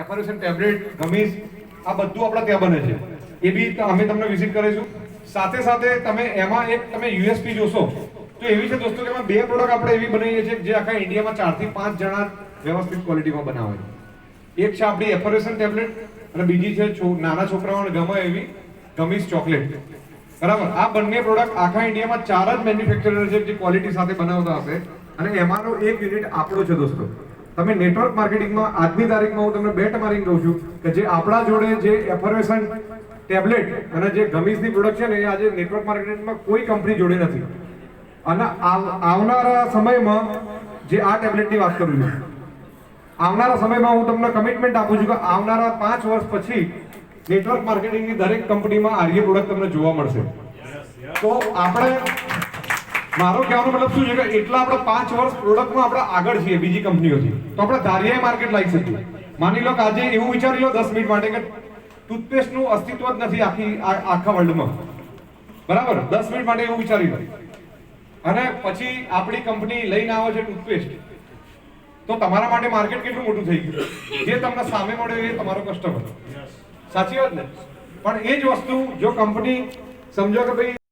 એફઆરએસએન tablet ગમીઝ આ બધું આપણે ત્યાં બને છે. એ બી અમે તમને વિઝિટ કરીશું. સાથે સાથે તમે એમાં એક તમે યુએસપી જોશો, તો એવી છે દોસ્તો કે એમાં બે પ્રોડક્ટ આપણે એવી બનાવીએ છીએ જે આખા ઇન્ડિયામાં ચારથી પાંચ જણા વ્યવસ્થિત ક્વોલિટીમાં બનાવે છે. એક છે આપણી એફઆરએસએન ટેબ્લેટ અને બીજી છો- નાના છોકરાઓને ગમે એવી ગમીઝ ચોકલેટ બરાબર? આ બંને પ્રોડક્ટ આખા ઇન્ડિયામાં ચાર જ મેન્યુફેક્ચરર છે જે ક્વોલિટી સાથે બનાવતા હશે. અને એમાંનો એક યુનિટ આપણો છે દોસ્તો. તમે નેટવર્ક માર્કેટિંગમાં આજની તારીખમાં હું તમને બેટ મારીને કહું છું કે જે આપણા જોડે જે એફર્વેશન ટેબ્લેટ અને જે ગમીઝની પ્રોડક્ટ છે ને, એ આજે નેટવર્ક માર્કેટિંગમાં કોઈ કંપની જોડે નથી. અને આવનારા સમયમાં જે આ ટેબ્લેટની વાત કરું છું, આવનારા સમયમાં હું તમને કમિટમેન્ટ આપું છું કે આવનારા પાંચ વર્ષ પછી નેટવર્ક માર્કેટિંગની દરેક કંપનીમાં આર્ય પ્રોડક્ટ તમને જોવા મળશે. તો આપણે મારો કહેવાનો મતલબ શું છે કે એટલા આપણે પાંચ વર્ષ પ્રોડક્ટમાં આપણે આગળ છીએ બીજી કંપનીઓથી તો આપણે ધારીએ માર્કેટ લાવી શકીએ. માની લો કે આજે એવું વિચારી લો દસ મિનિટ માટે કે ટૂથપેસ્ટનું અસ્તિત્વ જ નથી આખી આખા વર્લ્ડમાં બરાબર? દસ મિનિટ માટે એવું વિચારી લો. અને પછી આપણી કંપની લઈને આવે છે ટૂથપેસ્ટ તો તમારા માટે માર્કેટ કેટલું મોટું થઈ ગયું? જે તમને સામે મળે એ તમારો કસ્ટમર સાચી વાત ને? પણ એ જ વસ્તુ જો કંપની સમજો કે ભાઈ